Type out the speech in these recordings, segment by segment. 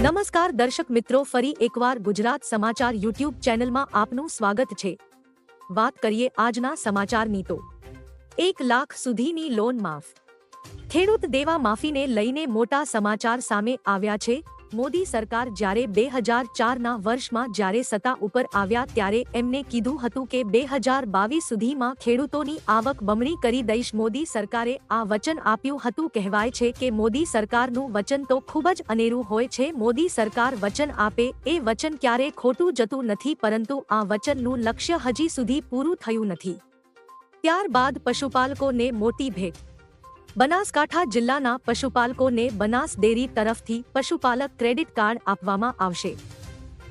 નમસ્કાર દર્શક મિત્રો, ફરી એકવાર ગુજરાત સમાચાર યુટ્યુબ ચેનલમાં આપનું સ્વાગત છે. વાત કરીએ આજના સમાચારની તો. એક લાખ સુધીની લોન માફ. ખેડૂત દેવા માફીને લઈને મોટા સમાચાર સામે આવ્યા છે. મોદી સરકાર જ્યારે બે હજાર ચારના વર્ષમાં જ્યારે સત્તા ઉપર આવ્યા ત્યારે એમને કીધું હતું કે બે હજાર બાવીસ સુધીમાં ખેડૂતોની આવક બમણી કરી દઈશ. મોદી સરકારે આ વચન આપ્યું હતું. કહેવાય છે કે મોદી સરકારનું વચન તો ખૂબ જ અનેરું હોય છે. મોદી સરકાર વચન આપે. એ વચન ક્યારે ખોટું જતું નથી, પરંતુ આ વચનનું લક્ષ્ય હજી સુધી પૂરું થયું નથી. ત્યારબાદ પશુપાલકોને મોટી ભેટ બનાસકાંઠા જિલ્લાના પશુપાલકોને બનાસ ડેરી તરફથી પશુપાલક ક્રેડિટ કાર્ડ આપવામાં આવશે.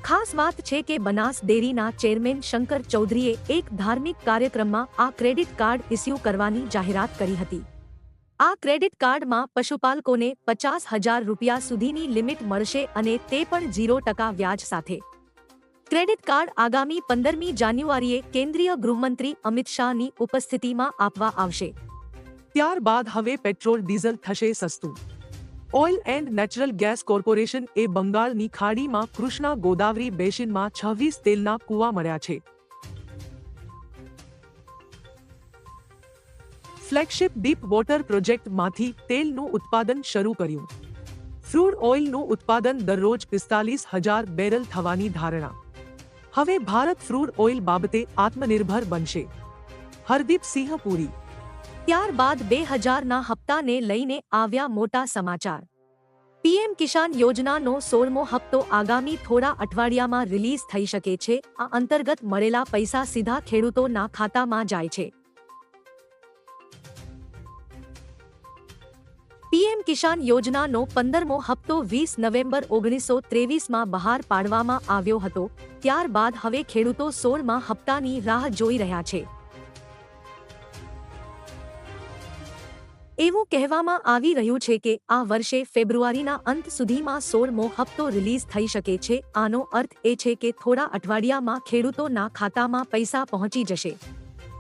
ખાસ વાત છે કે બનાસ ડેરીના ચેરમેન શંકર ચૌધરીએ એક ધાર્મિક કાર્યક્રમમાં આ ક્રેડિટ કાર્ડ ઇસ્યુ કરવાની જાહેરાત કરી હતી. આ ક્રેડિટ કાર્ડમાં પશુપાલકોને પચાસ હજાર રૂપિયા સુધીની લિમિટ મળશે અને તે પણ ઝીરો ટકા વ્યાજ સાથે. ક્રેડિટ કાર્ડ આગામી પંદરમી જાન્યુઆરીએ કેન્દ્રીય ગૃહમંત્રી અમિત શાહની ઉપસ્થિતિમાં આપવા આવશે. ત્યારબાદ હવે પેટ્રોલ, ડીઝલ થશે સસ્તું. Oil and natural gas corporation એ બંગાળની ખાડીમાં કૃષ્ણા ગોદાવરી બેસિનમાં છવ્વીસ તેલના કૂવા મળ્યા છે. ફ્લેગશિપ ડીપ વોટર પ્રોજેક્ટમાંથી તેલનું ઉત્પાદન શરૂ કર્યું. ફ્રૂડ ઓઇલનું ઉત્પાદન દરરોજ પિસ્તાલીસ હજાર બેરલ થવાની ધારણા. હવે ભારત ફ્રૂડ ઓઇલ બાબતે આત્મનિર્ભર બનશે. હરદીપસિંહ પુરી ત્યારબાદ બે હજારના હપ્તાને લઈને આવ્યા મોટા સમાચાર. પીએમ કિસાન યોજનાનો સોળમો હપ્તો આગામી થોડા અઠવાડિયામાં રિલીઝ થઈ શકે છે. આ અંતર્ગત મળેલા પૈસા સીધા ખેડૂતોના ખાતામાં જાય છે. પીએમ કિસાન યોજનાનો પંદરમો હપ્તો વીસ નવેમ્બર ઓગણીસો ત્રેવીસમાં બહાર પાડવામાં આવ્યો હતો. ત્યારબાદ હવે ખેડૂતો સોળમાં હપ્તાની રાહ જોઈ રહ્યા છે. એવું કહેવામાં આવી રહ્યું છે કે આ વર્ષે ફેબ્રુઆરીના અંત સુધીમાં સોળમો હપ્તો રિલીઝ થઈ શકે છે. આનો અર્થ એ છે કે થોડા અઠવાડિયામાં ખેડૂતોના ખાતામાં પૈસા પહોંચી જશે.